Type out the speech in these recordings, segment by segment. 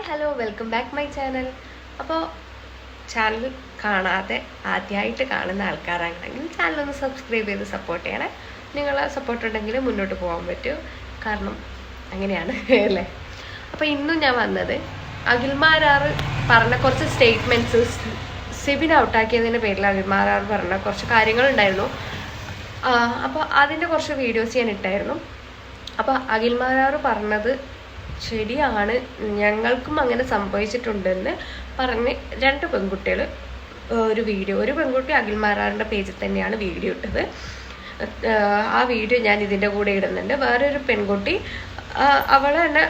Hi hello welcome back my channel അപ്പോൾ channel കാണാതെ ആദ്യമായിട്ട് കാണുന്ന ആൾക്കാരാണെങ്കിൽ ചാനൽ ഒന്ന് സബ്സ്ക്രൈബ് ചെയ്ത് സപ്പോർട്ട് ചെയ്യണേ. നിങ്ങൾ സപ്പോർട്ട് ഉണ്ടെങ്കിൽ മുന്നോട്ട് പോകാൻ പറ്റും. കാരണം അങ്ങനെയാണ് അല്ലേ? അപ്പോൾ ഇന്നും ഞാൻ വന്നത് അഖിൽമാരാറ് പറഞ്ഞ കുറച്ച് സ്റ്റേറ്റ്മെന്റ്സ് സിബിൻ ഔട്ടാക്കിയതിന്റെ പേരിൽ അഖിൽമാരാറ് പറഞ്ഞ കുറച്ച് കാര്യങ്ങളുണ്ടായിരുന്നു. അപ്പോൾ അതിന്റെ കുറച്ച് വീഡിയോസ് ഞാൻ ഇട്ടായിരുന്നു. അപ്പോൾ അഖിൽമാരാറ് പറഞ്ഞത് ശരിയാണ് ഞങ്ങൾക്കും അങ്ങനെ സംഭവിച്ചിട്ടുണ്ടെന്ന് പറഞ്ഞ് രണ്ട് പെൺകുട്ടികൾ ഒരു വീഡിയോ ഒരു പെൺകുട്ടി അഖിൽ മാറാറിന്റെ പേജിൽ തന്നെയാണ് വീഡിയോ ഇട്ടത്. ആ വീഡിയോ ഞാൻ ഇതിന്റെ കൂടെ ഇടുന്നുണ്ട്. വേറൊരു പെൺകുട്ടി അവൾ തന്നെ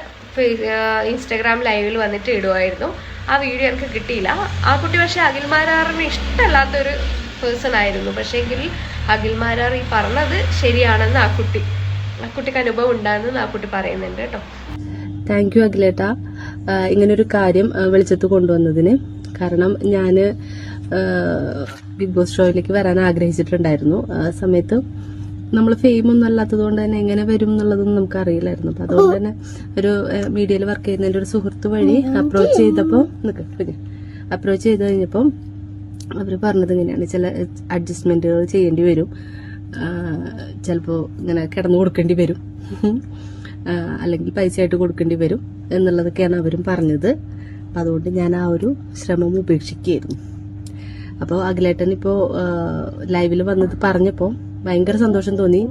ഇൻസ്റ്റാഗ്രാം ലൈവിൽ വന്നിട്ട് ഇടുമായിരുന്നു ആ വീഡിയോ എനിക്ക് കിട്ടിയില്ല. ആ കുട്ടി പക്ഷേ അഖിൽ മാരാറിന് ഇഷ്ടമല്ലാത്തൊരു പേഴ്സൺ ആയിരുന്നു. പക്ഷേങ്കിൽ അഖിൽമാരാർ ഈ പറഞ്ഞത് ശരിയാണെന്ന് ആ കുട്ടി ആ കുട്ടിക്ക് അനുഭവം ഉണ്ടാകുന്നെന്ന് ആ കുട്ടി പറയുന്നുണ്ട് കേട്ടോ. താങ്ക് യു അഖിലേട്ട. ഇങ്ങനൊരു കാര്യം വെളിച്ചത്ത് കൊണ്ടുവന്നതിന്. കാരണം ഞാൻ ബിഗ് ബോസ് ഷോയിലേക്ക് വരാൻ ആഗ്രഹിച്ചിട്ടുണ്ടായിരുന്നു. ആ സമയത്ത് നമ്മൾ ഫെയിം ഒന്നും അല്ലാത്തത് കൊണ്ട് തന്നെ എങ്ങനെ വരും എന്നുള്ളതൊന്നും നമുക്ക് അറിയില്ലായിരുന്നു അപ്പൊ അതുകൊണ്ട് തന്നെ ഒരു മീഡിയയിൽ വർക്ക് ചെയ്യുന്നതിന്റെ ഒരു സുഹൃത്ത് വഴി അപ്രോച്ച് ചെയ്തപ്പോൾ അപ്രോച്ച് ചെയ്ത് കഴിഞ്ഞപ്പം അവർ പറഞ്ഞത് ഇങ്ങനെയാണ്. ചില അഡ്ജസ്റ്റ്മെന്റുകൾ ചെയ്യേണ്ടി വരും. ചിലപ്പോൾ ഇങ്ങനെ കിടന്നു കൊടുക്കേണ്ടി വരും. അല്ലെങ്കിൽ പൈസ ആയിട്ട് കൊടുക്കേണ്ടി വരും എന്നുള്ളതൊക്കെയാണ് അവരും പറഞ്ഞത്. അപ്പം അതുകൊണ്ട് ഞാൻ ആ ഒരു ശ്രമം ഉപേക്ഷിക്കുകയായിരുന്നു. അപ്പോൾ അഖിലേട്ടൻ ഇപ്പോൾ ലൈവിൽ വന്നത് പറഞ്ഞപ്പോൾ ഭയങ്കര സന്തോഷം തോന്നി.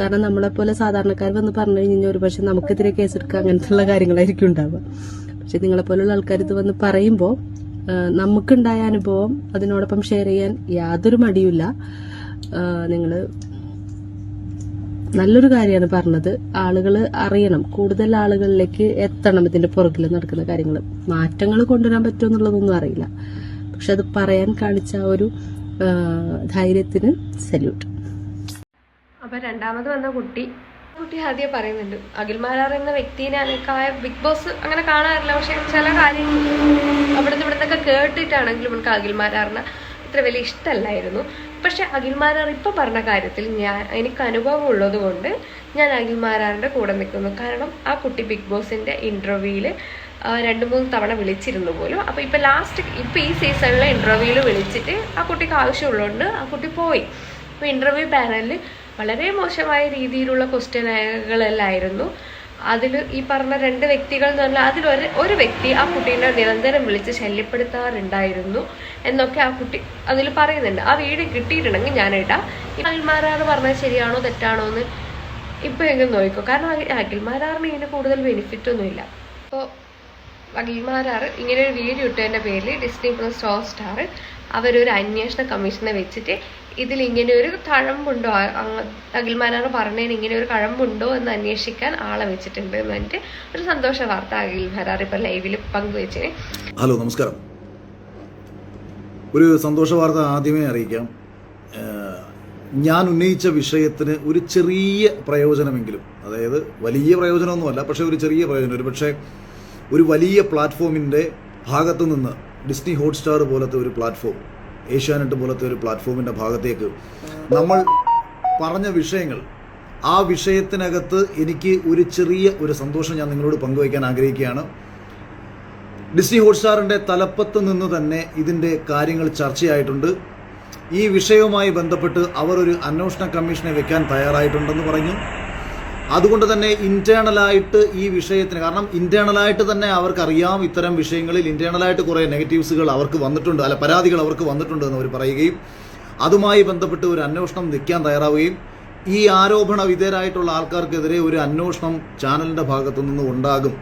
കാരണം നമ്മളെപ്പോലെ സാധാരണക്കാർ വന്ന് പറഞ്ഞു കഴിഞ്ഞാൽ ഒരു പക്ഷെ നമുക്കെതിരെ കേസെടുക്കുക അങ്ങനത്തെ കാര്യങ്ങളായിരിക്കും ഉണ്ടാവുക. പക്ഷെ നിങ്ങളെപ്പോലുള്ള ആൾക്കാർ ഇത് വന്ന് പറയുമ്പോൾ നമുക്കുണ്ടായ അനുഭവം അതിനോടൊപ്പം ഷെയർ ചെയ്യാൻ യാതൊരു മടിയുമില്ല. നിങ്ങൾ നല്ലൊരു കാര്യമാണ് പറഞ്ഞത്. ആളുകൾ അറിയണം. കൂടുതൽ ആളുകളിലേക്ക് എത്തണം ഇതിന്റെ പുറകിൽ നടക്കുന്ന കാര്യങ്ങൾ മാറ്റങ്ങൾ കൊണ്ടുവരാൻ പറ്റുമോ എന്നുള്ളതൊന്നും അറിയില്ല. പക്ഷെ അത് പറയാൻ കാണിച്ച ആ ഒരു ധൈര്യത്തിന് സല്യൂട്ട് അപ്പൊ രണ്ടാമത് വന്ന കുട്ടി. കുട്ടി ആദ്യം പറയുന്നുണ്ട് അഖിൽമാരാർ എന്ന വ്യക്തിനെ അനക്കായ ബിഗ് ബോസ് അങ്ങനെ കാണാറില്ല. പക്ഷെ ചില കാര്യങ്ങൾ അവിടുന്ന് ഇവിടുന്നൊക്കെ കേട്ടിട്ടാണെങ്കിലും എനിക്ക് അഖിൽമാരാറിനെ ഇത്ര വലിയ ഇഷ്ടമല്ലായിരുന്നു. പക്ഷെ അഖിൽമാരാർ ഇപ്പൊ പറഞ്ഞ കാര്യത്തിൽ ഞാൻ എനിക്ക് അനുഭവം ഉള്ളത് കൊണ്ട് ഞാൻ അഖിൽമാരാറിന്റെ കൂടെ നിൽക്കുന്നു. കാരണം ആ കുട്ടി ബിഗ് ബോസിന്റെ ഇന്റർവ്യൂയിൽ രണ്ട് മൂന്ന് തവണ വിളിച്ചിരുന്നു പോലും. അപ്പൊ ഇപ്പൊ ലാസ്റ്റ് ഇപ്പൊ ഈ സീസണിലെ ഇന്റർവ്യൂവിൽ വിളിച്ചിട്ട് ആ കുട്ടിക്ക് ആവശ്യമുള്ളതുകൊണ്ട് ആ കുട്ടി പോയി. അപ്പോൾ ഇന്റർവ്യൂ പാനലിൽ വളരെ മോശമായ രീതിയിലുള്ള ക്വസ്റ്റ്യനുകളല്ലായിരുന്നു അതിൽ ഈ പറഞ്ഞ രണ്ട് വ്യക്തികൾ എന്ന് പറഞ്ഞാൽ അതിൽ ഒരു ഒരു വ്യക്തി ആ കുട്ടീനെ നിരന്തരം വിളിച്ച് ശല്യപ്പെടുത്താറുണ്ടായിരുന്നു എന്നൊക്കെ ആ കുട്ടി അതിൽ പറയുന്നുണ്ട്. ആ വീട് കിട്ടിയിട്ടുണ്ടെങ്കിൽ ഞാൻ ഈ അഖിൽമാരാറ് പറഞ്ഞത് ശരിയാണോ തെറ്റാണോ എന്ന് ഇപ്പം എങ്കിലും നോക്കിക്കോ. കാരണം അഖി- അഖിൽമാരാറിന് ഇതിന് കൂടുതൽ ബെനിഫിറ്റ് ഒന്നുമില്ല. അപ്പോൾ അഖിൽമാരാറ് ഇങ്ങനെ ഒരു വീഡിയോ ഇട്ടതിന്റെ പേരിൽ ഡിസ്നി പ്ലസ് ഹോ സ്റ്റാർ അവരൊരു അന്വേഷണ കമ്മീഷനെ വെച്ചിട്ട് ഇതിൽ ഇങ്ങനെ ഒരു കഴമ്പുണ്ടോ അഖിൽമാരാർ പറഞ്ഞതിന് ഇങ്ങനെ ഒരു കഴമ്പുണ്ടോ എന്ന് അന്വേഷിക്കാൻ ആളെ വെച്ചിട്ടുണ്ട് എന്ന് പറഞ്ഞിട്ട് ഒരു സന്തോഷ വാർത്ത അഖിൽമാരാർ ഇപ്പം ലൈവിൽ പങ്കുവെച്ചിന്. ഹലോ നമസ്കാരം. ഒരു സന്തോഷ വാർത്ത ആദ്യമേ അറിയിക്കാം. ഞാൻ ഉന്നയിച്ച വിഷയത്തിന് ഒരു ചെറിയ പ്രയോജനമെങ്കിലും അതായത് വലിയ പ്രയോജനമൊന്നുമല്ല പക്ഷെ ഒരു ചെറിയ പ്രയോജനം. ഒരു പക്ഷേ ഒരു വലിയ പ്ലാറ്റ്ഫോമിന്റെ ഭാഗത്തു നിന്ന് ഡിസ്നി ഹോട്ട്സ്റ്റാർ പോലത്തെ ഒരു പ്ലാറ്റ്ഫോം ഏഷ്യാനെറ്റ് പോലത്തെ ഒരു പ്ലാറ്റ്ഫോമിന്റെ ഭാഗത്തേക്ക് നമ്മൾ പറഞ്ഞ വിഷയങ്ങൾ ആ വിഷയത്തിനകത്ത് എനിക്ക് ഒരു ചെറിയ ഒരു സന്തോഷം ഞാൻ നിങ്ങളോട് പങ്കുവയ്ക്കാൻ ആഗ്രഹിക്കുകയാണ്. ഡിസ്നി ഹോട്ട്സ്റ്റാറിന്റെ തലപ്പത്ത് നിന്ന് തന്നെ ഇതിന്റെ കാര്യങ്ങൾ ചർച്ചയായിട്ടുണ്ട്. ഈ വിഷയവുമായി ബന്ധപ്പെട്ട് അവർ ഒരു അന്വേഷണ കമ്മീഷനെ വെക്കാൻ തയ്യാറായിട്ടുണ്ടെന്ന് പറഞ്ഞു. അതുകൊണ്ട് തന്നെ ഇന്റേണലായിട്ട് ഈ വിഷയത്തിന് കാരണം ഇന്റേണലായിട്ട് തന്നെ അവർക്കറിയാം ഇത്തരം വിഷയങ്ങളിൽ ഇന്റേണലായിട്ട് കുറേ നെഗറ്റീവ്സുകൾ അവർക്ക് വന്നിട്ടുണ്ട് അല്ല പരാതികൾ അവർക്ക് വന്നിട്ടുണ്ട് എന്ന് അവർ പറയുകയും അതുമായി ബന്ധപ്പെട്ട് ഒരു അന്വേഷണം നിൽക്കാൻ തയ്യാറാവുകയും ഈ ആരോപണ വിധേയരായിട്ടുള്ള ആൾക്കാർക്കെതിരെ ഒരു അന്വേഷണം ചാനലിന്റെ ഭാഗത്തു നിന്ന് ഉണ്ടാകും.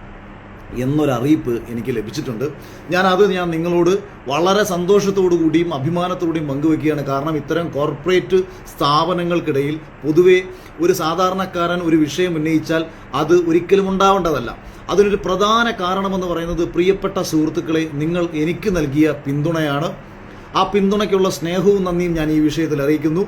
എന്നൊരറിയിപ്പ് എനിക്ക് ലഭിച്ചിട്ടുണ്ട്. ഞാൻ അത് ഞാൻ നിങ്ങളോട് വളരെ സന്തോഷത്തോടു കൂടിയും അഭിമാനത്തോടെയും പങ്കുവെക്കുകയാണ്. കാരണം ഇത്തരം കോർപ്പറേറ്റ് സ്ഥാപനങ്ങൾക്കിടയിൽ പൊതുവെ ഒരു സാധാരണക്കാരൻ ഒരു വിഷയം ഉന്നയിച്ചാൽ അത് ഒരിക്കലും ഉണ്ടാവേണ്ടതല്ല. അതിനൊരു പ്രധാന കാരണമെന്ന് പറയുന്നത് പ്രിയപ്പെട്ട സുഹൃത്തുക്കളെ നിങ്ങൾ എനിക്ക് നൽകിയ പിന്തുണയാണ്. ആ പിന്തുണയ്ക്കുള്ള സ്നേഹവും നന്ദിയും ഞാൻ ഈ വിഷയത്തിൽ അറിയിക്കുന്നു.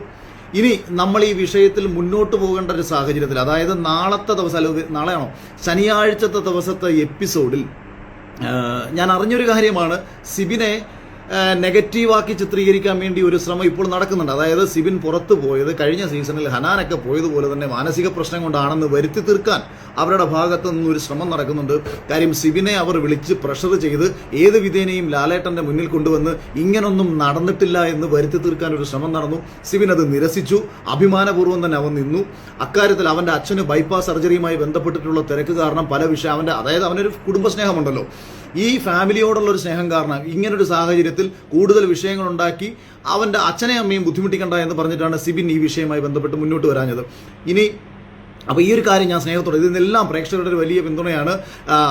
ഇനി നമ്മൾ ഈ വിഷയത്തിൽ മുന്നോട്ട് പോകേണ്ട ഒരു സാഹചര്യത്തിൽ അതായത് നാളത്തെ ദിവസം അല്ലെങ്കിൽ നാളെയാണോ? ശനിയാഴ്ചത്തെ ദിവസത്തെ എപ്പിസോഡിൽ ഞാൻ അറിഞ്ഞൊരു കാര്യമാണ് സിബിനെ നെഗറ്റീവാക്കി ചിത്രീകരിക്കാൻ വേണ്ടി ഒരു ശ്രമം ഇപ്പോൾ നടക്കുന്നുണ്ട്. അതായത് സിബിൻ പുറത്തു പോയത് കഴിഞ്ഞ സീസണിൽ ഹനാനൊക്കെ പോയതുപോലെ തന്നെ മാനസിക പ്രശ്നം കൊണ്ടാണെന്ന് വരുത്തി തീർക്കാൻ അവരുടെ ഭാഗത്തു നിന്ന് ഒരു ശ്രമം നടക്കുന്നുണ്ട്. കാര്യം സിബിനെ അവർ വിളിച്ച് പ്രഷർ ചെയ്ത് ഏത് വിധേനയും ലാലേട്ടന്റെ മുന്നിൽ കൊണ്ടുവന്ന് ഇങ്ങനൊന്നും നടന്നിട്ടില്ല എന്ന് വരുത്തി തീർക്കാൻ ഒരു ശ്രമം നടന്നു. സിബിൻ അത് നിരസിച്ചു. അഭിമാനപൂർവം തന്നെ അവൻ നിന്നു. അക്കാര്യത്തിൽ അവന്റെ അച്ഛന് ബൈപ്പാസ് സർജറിയുമായി ബന്ധപ്പെട്ടിട്ടുള്ള തിരക്ക് കാരണം പല വിഷയം അവന്റെ അതായത് അവനൊരു കുടുംബ സ്നേഹമുണ്ടല്ലോ ഈ ഫാമിലിയോടുള്ള ഒരു സ്നേഹം കാരണം ഇങ്ങനൊരു സാഹചര്യത്തിൽ കൂടുതൽ വിഷയങ്ങൾ ഉണ്ടാക്കി അവന്റെ അച്ഛനെയും അമ്മയും ബുദ്ധിമുട്ടിക്കണ്ട എന്ന് പറഞ്ഞിട്ടാണ് സിബിൻ ഈ വിഷയവുമായി ബന്ധപ്പെട്ട് മുന്നോട്ട് വരാഞ്ഞത്. ഇനി അപ്പോൾ ഈ ഒരു കാര്യം ഞാൻ സ്നേഹത്തോടെ ഇതിനെല്ലാം പ്രേക്ഷകരുടെ ഒരു വലിയ പിന്തുണയാണ്.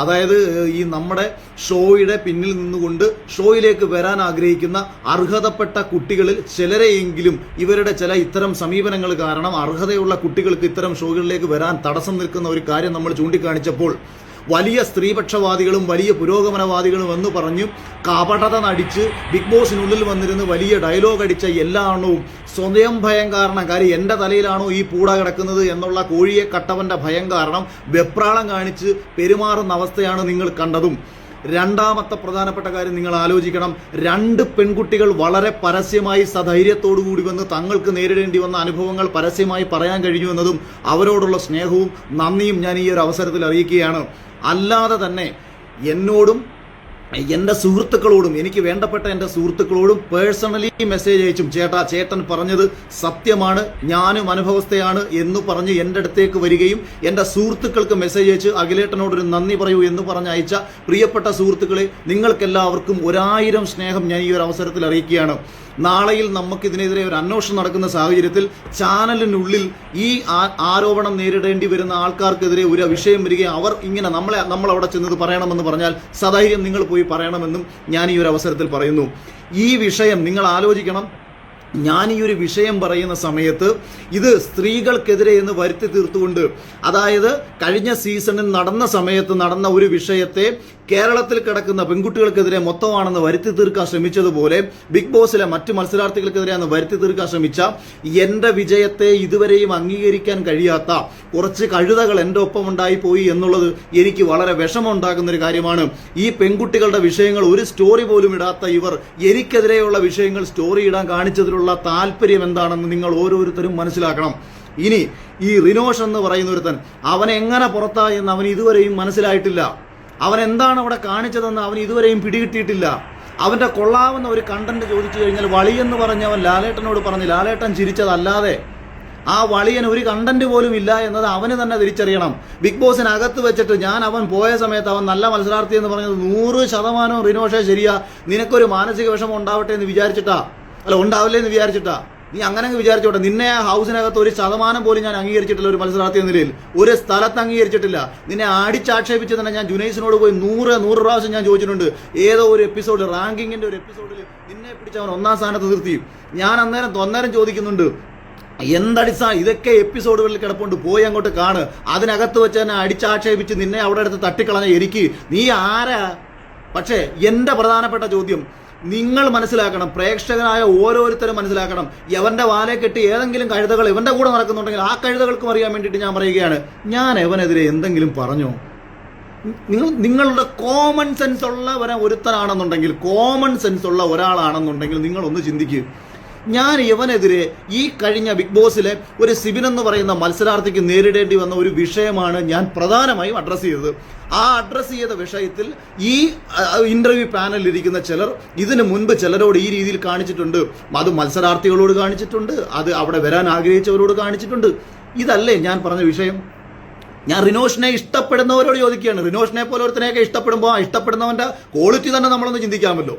അതായത് ഈ നമ്മുടെ ഷോയുടെ പിന്നിൽ നിന്നുകൊണ്ട് ഷോയിലേക്ക് വരാൻ ആഗ്രഹിക്കുന്ന അർഹതപ്പെട്ട കുട്ടികളിൽ ചിലരെയെങ്കിലും ഇവരുടെ ചില ഇത്തരം സമീപനങ്ങൾ കാരണം അർഹതയുള്ള കുട്ടികൾക്ക് ഇത്തരം ഷോകളിലേക്ക് വരാൻ തടസ്സം നിൽക്കുന്ന ഒരു കാര്യം നമ്മൾ ചൂണ്ടിക്കാണിച്ചപ്പോൾ വലിയ സ്ത്രീപക്ഷവാദികളും വലിയ പുരോഗമനവാദികളും എന്ന് പറഞ്ഞ്. കപടത നടിച്ച് ബിഗ് ബോസിനുള്ളിൽ വന്നിരുന്ന് വലിയ ഡയലോഗ് അടിച്ച എല്ലാ എണ്ണവും സ്വയം ഭയം കാരണം കാര്യം എന്റെ തലയിലാണോ ഈ പൂട കിടക്കുന്നത് എന്നുള്ള കോഴിയെ കട്ടവന്റെ ഭയം കാരണം വെപ്രാളം കാണിച്ച് പെരുമാറുന്ന അവസ്ഥയാണ് നിങ്ങൾ കണ്ടതും. രണ്ടാമത്തെ പ്രധാനപ്പെട്ട കാര്യം നിങ്ങൾ ആലോചിക്കണം. രണ്ട് പെൺകുട്ടികൾ വളരെ പരസ്യമായി സധൈര്യത്തോടു കൂടി വന്ന് തങ്ങൾക്ക് നേരിടേണ്ടി വന്ന അനുഭവങ്ങൾ പരസ്യമായി പറയാൻ കഴിഞ്ഞു എന്നതും അവരോടുള്ള സ്നേഹവും നന്ദിയും ഞാൻ ഈ ഒരു അവസരത്തിൽ അറിയിക്കുകയാണ്. അല്ലാതെ തന്നെ എന്നോടും എന്റെ സുഹൃത്തുക്കളോടും എനിക്ക് വേണ്ടപ്പെട്ട എന്റെ സുഹൃത്തുക്കളോടും പേഴ്സണലി മെസ്സേജ് അയച്ചും ചേട്ടാ ചേട്ടൻ പറഞ്ഞത് സത്യമാണ് ഞാനും അനുഭവസ്ഥയാണ് എന്ന് പറഞ്ഞ് എന്റെ അടുത്തേക്ക് വരികയും എന്റെ സുഹൃത്തുക്കൾക്ക് മെസ്സേജ് അയച്ച് അഖിലേട്ടനോടൊരു നന്ദി പറയൂ എന്ന് പറഞ്ഞ് അയച്ച പ്രിയപ്പെട്ട സുഹൃത്തുക്കളെ നിങ്ങൾക്കെല്ലാവർക്കും ഒരായിരം സ്നേഹം ഞാൻ ഈ ഒരു അവസരത്തിൽ അറിയിക്കുകയാണ്. നാളെയിൽ നമുക്കിതിനെതിരെ ഒരു അന്വേഷണം നടക്കുന്ന സാഹചര്യത്തിൽ ചാനലിനുള്ളിൽ ഈ ആരോപണം നേരിടേണ്ടി വരുന്ന ആൾക്കാർക്കെതിരെ ഒരു വിഷയം വരികയും അവർ ഇങ്ങനെ നമ്മളെ നമ്മൾ അവിടെ ചെന്നത് പറയണമെന്ന് പറഞ്ഞാൽ സധൈര്യം നിങ്ങൾ പോയി പറയണമെന്നും ഞാൻ ഈ ഒരു അവസരത്തിൽ പറയുന്നു. ഈ വിഷയം നിങ്ങൾ ആലോചിക്കണം. ഞാൻ ഈ ഒരു വിഷയം പറയുന്ന സമയത്ത് ഇത് സ്ത്രീകൾക്കെതിരെ എന്ന് വരുത്തി തീർത്തുകൊണ്ട് അതായത് കഴിഞ്ഞ സീസണിൽ നടന്ന സമയത്ത് നടന്ന ഒരു വിഷയത്തെ കേരളത്തിൽ കിടക്കുന്ന പെൺകുട്ടികൾക്കെതിരെ മൊത്തമാണെന്ന് വരുത്തി തീർക്കാൻ ശ്രമിച്ചതുപോലെ ബിഗ് ബോസിലെ മറ്റ് മത്സരാർത്ഥികൾക്കെതിരെയാണ് വരുത്തി തീർക്കാൻ ശ്രമിച്ച എന്റെ വിജയത്തെ ഇതുവരെയും അംഗീകരിക്കാൻ കഴിയാത്ത കുറച്ച് കഴുതകൾ എന്റെ ഒപ്പം ഉണ്ടായി പോയി എന്നുള്ളത് എനിക്ക് വളരെ വിഷമമുണ്ടാകുന്ന ഒരു കാര്യമാണ്. ഈ പെൺകുട്ടികളുടെ വിഷയങ്ങൾ ഒരു സ്റ്റോറി പോലും ഇടാത്ത ഇവർ എനിക്കെതിരെയുള്ള വിഷയങ്ങൾ സ്റ്റോറി ഇടാൻ കാണിച്ചതിലുള്ള താല്പര്യം എന്താണെന്ന് നിങ്ങൾ ഓരോരുത്തരും മനസ്സിലാക്കണം. ഇനി ഈ റിനോഷ് എന്ന് പറയുന്ന ഒരുത്തൻ അവൻ എങ്ങനെ പുറത്തായി എന്ന് അവൻ ഇതുവരെയും മനസ്സിലായിട്ടില്ല. അവൻ എന്താണ് അവിടെ കാണിച്ചതെന്ന് അവൻ ഇതുവരെയും പിടികിട്ടിയിട്ടില്ല. അവന്റെ കൊള്ളാവുന്ന ഒരു കണ്ടന്റ് ചോദിച്ചു കഴിഞ്ഞാൽ വളിയെന്ന് പറഞ്ഞ് അവൻ ലാലേട്ടനോട് പറഞ്ഞു ലാലേട്ടൻ ചിരിച്ചതല്ലാതെ ആ വളിയൻ ഒരു കണ്ടന്റ് പോലും ഇല്ല എന്നത് അവന് തന്നെ തിരിച്ചറിയണം. ബിഗ് ബോസിനകത്ത് വെച്ചിട്ട് ഞാൻ അവൻ പോയ സമയത്ത് അവൻ നല്ല മത്സരാർത്ഥി എന്ന് പറഞ്ഞത് നൂറ് ശതമാനം റിനോഷേ ശരിയാ. നിനക്കൊരു മാനസിക വിഷമം ഉണ്ടാവട്ടെ എന്ന് വിചാരിച്ചിട്ടാ. അല്ല ഉണ്ടാവില്ലേ എന്ന് വിചാരിച്ചിട്ടാ. നീ അങ്ങനെ അങ്ങ് വിചാരിച്ചോട്ടെ. നിന്നെ ആ ഹൗസിനകത്ത് ഒരു ശതമാനം പോലും ഞാൻ അംഗീകരിച്ചിട്ടില്ല ഒരു മത്സരാർത്ഥി എന്ന നിലയിൽ ഒരു സ്ഥലത്ത് അംഗീകരിച്ചിട്ടില്ല. നിന്നെ അടിച്ചാക്ഷേപിച്ച് തന്നെ ഞാൻ ജുനൈസിനോട് പോയി നൂറ് നൂറ് പ്രാവശ്യം ഞാൻ ചോദിച്ചിട്ടുണ്ട്. ഏതോ ഒരു എപ്പിസോഡ് റാങ്കിങ്ങിന്റെ ഒരു എപ്പിസോഡിൽ നിന്നെ പിടിച്ച് അവൻ ഒന്നാം സ്ഥാനത്ത് നിർത്തി. ഞാൻ അന്നേരം അന്നേരം ചോദിക്കുന്നുണ്ട് എന്തടിസ്ഥാനം ഇതൊക്കെ എപ്പിസോഡുകളിൽ കിടപ്പുണ്ട്? പോയി അങ്ങോട്ട് കാണ്. അതിനകത്ത് വെച്ച് തന്നെ അടിച്ചാക്ഷേപിച്ച് നിന്നെ അവിടെ അടുത്ത് തട്ടിക്കളഞ്ഞ എനിക്ക്. നീ ആരാ? പക്ഷേ എന്റെ പ്രധാനപ്പെട്ട ചോദ്യം നിങ്ങൾ മനസ്സിലാക്കണം പ്രേക്ഷകനായ ഓരോരുത്തരും മനസ്സിലാക്കണം. എവന്റെ വാലെ കെട്ടി ഏതെങ്കിലും കഴുതകൾ ഇവന്റെ കൂടെ നടക്കുന്നുണ്ടെങ്കിൽ ആ കഴുതകൾക്കും അറിയാൻ വേണ്ടിയിട്ട് ഞാൻ പറയുകയാണ്. ഞാൻ എവനെതിരെ എന്തെങ്കിലും പറഞ്ഞോ? നിങ്ങൾ നിങ്ങളുടെ കോമൺ സെൻസ് ഉള്ള ഒരുത്തനാണെന്നുണ്ടെങ്കിൽ കോമൺ സെൻസ് ഉള്ള ഒരാളാണെന്നുണ്ടെങ്കിൽ നിങ്ങൾ ഒന്ന് ചിന്തിക്കുക ഞാൻ ഇവനെതിരെ ഈ കഴിഞ്ഞ ബിഗ് ബോസിലെ ഒരു സിബിൻ എന്ന് പറയുന്ന മത്സരാർത്ഥിക്ക് നേരിടേണ്ടി വന്ന ഒരു വിഷയമാണ് ഞാൻ പ്രധാനമായും അഡ്രസ്സ് ചെയ്തത്. ആ അഡ്രസ്സ് ചെയ്ത വിഷയത്തിൽ ഈ ഇന്റർവ്യൂ പാനലിൽ ഇരിക്കുന്ന ചിലർ ഇതിന് മുൻപ് ചിലരോട് ഈ രീതിയിൽ കാണിച്ചിട്ടുണ്ട്. അത് മത്സരാർത്ഥികളോട് കാണിച്ചിട്ടുണ്ട്. അത് അവിടെ വരാൻ ആഗ്രഹിച്ചവരോട് കാണിച്ചിട്ടുണ്ട്. ഇതല്ലേ ഞാൻ പറഞ്ഞ വിഷയം? ഞാൻ റിനോഷിനെ ഇഷ്ടപ്പെടുന്നവരോട് ചോദിക്കുകയാണ്. റിനോഷിനെ പോലെ ഒരുത്തനെയൊക്കെ ഇഷ്ടപ്പെടുമ്പോൾ ആ ഇഷ്ടപ്പെടുന്നവന്റെ ക്വാളിറ്റി തന്നെ നമ്മളൊന്ന് ചിന്തിക്കാമല്ലോ.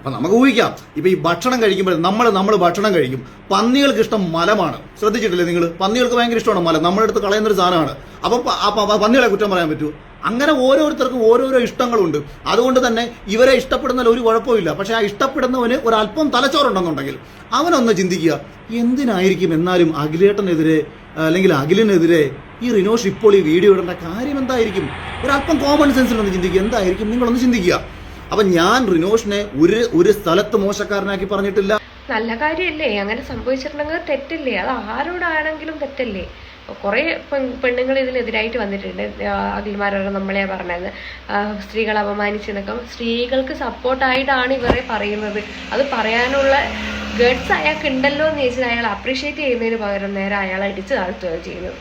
അപ്പൊ നമുക്ക് ഊഹിക്കാം. ഇപ്പൊ ഈ ഭക്ഷണം കഴിക്കുമ്പോൾ നമ്മൾ നമ്മൾ ഭക്ഷണം കഴിക്കും. പന്നികൾക്ക് ഇഷ്ടം മലമാണ്. ശ്രദ്ധിച്ചിട്ടില്ലേ നിങ്ങൾ? പന്നികൾക്ക് ഭയങ്കര ഇഷ്ടമാണ് മലം. നമ്മുടെ അടുത്ത് കളയുന്ന ഒരു സാധനമാണ്. അപ്പൊ പന്നികളെ കുറ്റം പറയാൻ പറ്റൂ അങ്ങനെ ഓരോരുത്തർക്കും ഓരോരോ ഇഷ്ടങ്ങളുണ്ട്. അതുകൊണ്ട് തന്നെ ഇവരെ ഇഷ്ടപ്പെടുന്നതിൽ ഒരു കുഴപ്പമില്ല പക്ഷെ ആ ഇഷ്ടപ്പെടുന്നവന് ഒരല്പം തലച്ചോറുണ്ടെന്നുണ്ടെങ്കിൽ അവനൊന്ന് ചിന്തിക്കുക എന്തിനായിരിക്കും എന്നാലും അഖിലേട്ടനെതിരെ അല്ലെങ്കിൽ അഖിലിനെതിരെ ഈ റിനോഷ് ഇപ്പോൾ ഈ വീഡിയോ ഇടേണ്ട കാര്യം എന്തായിരിക്കും? ഒരല്പം കോമൺ സെൻസിൽ ഒന്ന് ചിന്തിക്കുക. എന്തായിരിക്കും? നിങ്ങളൊന്ന് ചിന്തിക്കുക. അപ്പൊ ഞാൻ റിനോഷിനെ ഒരു ഒരു സ്ഥലത്ത് മോശക്കാരനാക്കി പറഞ്ഞിട്ടില്ല. നല്ല കാര്യല്ലേ അങ്ങനെ സംഭവിച്ചിട്ടുണ്ടെങ്കിൽ തെറ്റല്ലേ? അത് ആരോടാണെങ്കിലും തെറ്റല്ലേ? കുറേ പെണ്ണുങ്ങൾ ഇതിനെതിരായിട്ട് വന്നിട്ടുണ്ട്. അഖിൽമാരോട് നമ്മളെ പറഞ്ഞത്. സ്ത്രീകൾ അപമാനിച്ചെന്നൊക്കെ. സ്ത്രീകൾക്ക് സപ്പോർട്ടായിട്ടാണ് ഇവരെ പറയുന്നത്. അത് പറയാനുള്ള ഗഡ്സ് അയാൾക്ക് ഉണ്ടല്ലോ എന്ന് ചോദിച്ചാൽ അയാൾ അപ്രീഷിയേറ്റ് ചെയ്യുന്നതിന് പകരം നേരെ അയാൾ അടിച്ച് താഴ്ത്തുകയാണ് ചെയ്യുന്നത്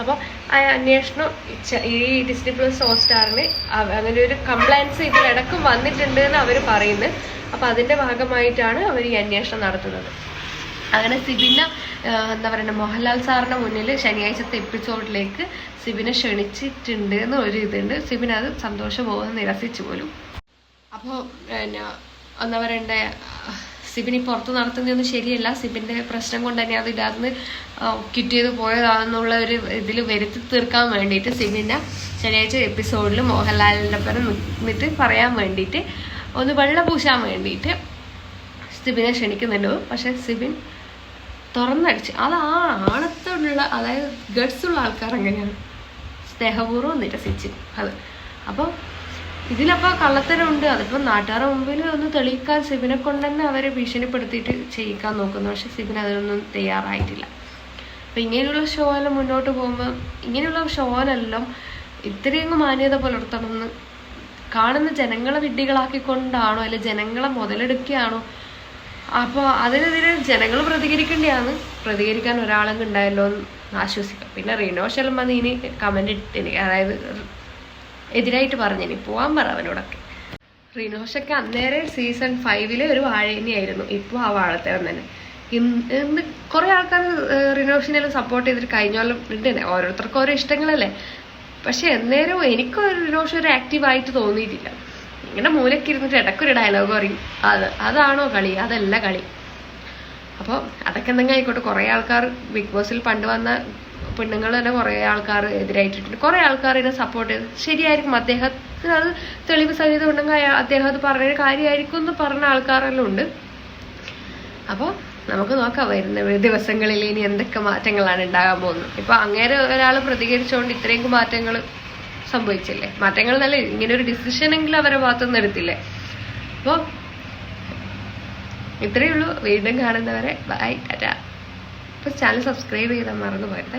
അപ്പോൾ ആ അന്വേഷണം ഈ ഡിസ്നി പ്ലസ് ഹോട്ട്സ്റ്റാറിന് അങ്ങനെ ഒരു കംപ്ലൈൻസ് ഇതിലിടക്കും വന്നിട്ടുണ്ട് എന്ന് അവർ പറയുന്നു. അപ്പോൾ അതിന്റെ ഭാഗമായിട്ടാണ് അവർ ഈ അന്വേഷണം നടത്തുന്നത്. അങ്ങനെ സിബിന എന്താ പറയുക മോഹൻലാൽ സാറിന്റെ മുന്നിൽ ശനിയാഴ്ചത്തെ എപ്പിസോഡിലേക്ക് സിബിനെ ക്ഷണിച്ചിട്ടുണ്ട് എന്ന് ഒരു ഇതുണ്ട്. സിബിൻ അത് സന്തോഷപൂർവം നിരസിച്ചു പോലും. അപ്പോൾ പിന്നെ എന്താ പറയണ്ടേ സിബിൻ ഈ പുറത്ത് നടത്തുന്നതൊന്നും ശരിയല്ല. സിബിന്റെ പ്രശ്നം കൊണ്ട് തന്നെ അത് കിറ്റ് ചെയ്ത് പോയതാണെന്നുള്ള ഒരു ഇതിൽ വരുത്തി തീർക്കാൻ വേണ്ടിയിട്ട് സിബിന്റെ ശനിയാഴ്ച എപ്പിസോഡിൽ മോഹൻലാലിന്റെ ഒപ്പം നിന്നിട്ട് പറയാൻ വേണ്ടിയിട്ട് ഒന്ന് വെള്ളം പൂശാൻ വേണ്ടിയിട്ട് സിബിനെ ക്ഷണിക്കുന്നുണ്ട്. പക്ഷെ സിബിൻ തുറന്നടിച്ച് അത് ആ ആണത്തുള്ള അതായത് ഗഡ്സ് ഉള്ള ആൾക്കാർ അങ്ങനെയാണ്. സ്നേഹപൂർവം നിരസിച്ച്. അത്. അപ്പോൾ ഇതിലപ്പോൾ കള്ളത്തരമുണ്ട്. അതിപ്പോൾ നാട്ടുകാരുടെ മുമ്പിൽ ഒന്ന് തെളിയിക്കാൻ സിബിനെ കൊണ്ട് തന്നെ അവരെ ഭീഷണിപ്പെടുത്തിയിട്ട് ചെയ്യിക്കാൻ നോക്കുന്നു. പക്ഷെ സിബിൻ അതിനൊന്നും തയ്യാറായിട്ടില്ല. അപ്പം ഇങ്ങനെയുള്ള ഷോ എല്ലാം മുന്നോട്ട് പോകുമ്പോൾ ഇങ്ങനെയുള്ള ഷോയിലെല്ലാം ഇത്രയും മാന്യത പുലർത്തണമെന്ന് കാണുന്ന ജനങ്ങളെ വിഡ്ഢികളാക്കിക്കൊണ്ടാണോ അല്ലെ ജനങ്ങളെ മുതലെടുക്കുകയാണോ? അപ്പോൾ അതിനെതിരെ ജനങ്ങൾ പ്രതികരിക്കേണ്ടതാണ്. പ്രതികരിക്കാൻ ഒരാളെങ്കിലും ഉണ്ടായല്ലോ എന്ന് ആശ്വസിക്കാം. പിന്നെ റിനോ ശർമ്മ നീ കമന്റ് ഇട്ടിന് അതായത് എതിരായിട്ട് പറഞ്ഞു. ഇനി പോവാൻ പറ അവനോടൊക്കെ. റിനോഷൊക്കെ അന്നേരം സീസൺ ഫൈവിലെ ഒരു വാഴേനിയായിരുന്നു ഇപ്പോൾ ആ വാഴത്തേവൻ തന്നെ. ഇന്ന് ഇന്ന് കുറേ ആൾക്കാർ റിനോഷിനെല്ലാം സപ്പോർട്ട് ചെയ്തിട്ട് കഴിഞ്ഞാലും ഉണ്ട് ഓരോരുത്തർക്കും ഓരോ ഇഷ്ടങ്ങളല്ലേ. പക്ഷെ എന്നേരം എനിക്ക് റിനോഷ് ഒരു ആക്റ്റീവായിട്ട് തോന്നിയിട്ടില്ല. ഇങ്ങനെ മൂലക്ക് ഇരുന്നിട്ട് ഇടയ്ക്കൊരു ഡയലോഗ് പറയും. അത് അതാണോ കളി? അതല്ല കളി. അപ്പോൾ അതൊക്കെ എന്തെങ്കിലും ആയിക്കോട്ടെ. കുറേ ആൾക്കാർ ബിഗ് ബോസിൽ പണ്ട് വന്ന പെണ്ണുങ്ങൾ തന്നെ കുറേ ആൾക്കാർ എതിരായിട്ടിട്ടുണ്ട്. കുറേ ആൾക്കാർ ഇതിനെ സപ്പോർട്ട് ചെയ്ത്. ശരിയായിരിക്കും. അദ്ദേഹത്തിന് അത് തെളിവ് സഹിതം ഉണ്ടെങ്കിൽ അദ്ദേഹം അത് പറഞ്ഞ കാര്യമായിരിക്കും എന്ന് പറഞ്ഞ ആൾക്കാരെല്ലാം ഉണ്ട്. അപ്പോൾ നമുക്ക് നോക്കാം വരുന്ന ദിവസങ്ങളിൽ ഇനി എന്തൊക്കെ മാറ്റങ്ങളാണ് ഉണ്ടാകാൻ പോകുന്നത്. ഇപ്പൊ അങ്ങനെ ഒരാൾ പ്രതികരിച്ചുകൊണ്ട് ഇത്രയും മാറ്റങ്ങൾ സംഭവിച്ചില്ലേ? മാറ്റങ്ങൾ നല്ല ഇങ്ങനെ ഒരു ഡിസിഷൻ എങ്കിലും അവരെ ഭാഗത്തുനിന്ന് എടുത്തില്ലേ? അപ്പോൾ ഇത്രയേ ഉള്ളൂ. വീണ്ടും കാണുന്നവരെ ബൈ ടാറ്റ. അപ്പോൾ ചാനൽ സബ്സ്ക്രൈബ് ചെയ്താൽ മറന്നു പോയത്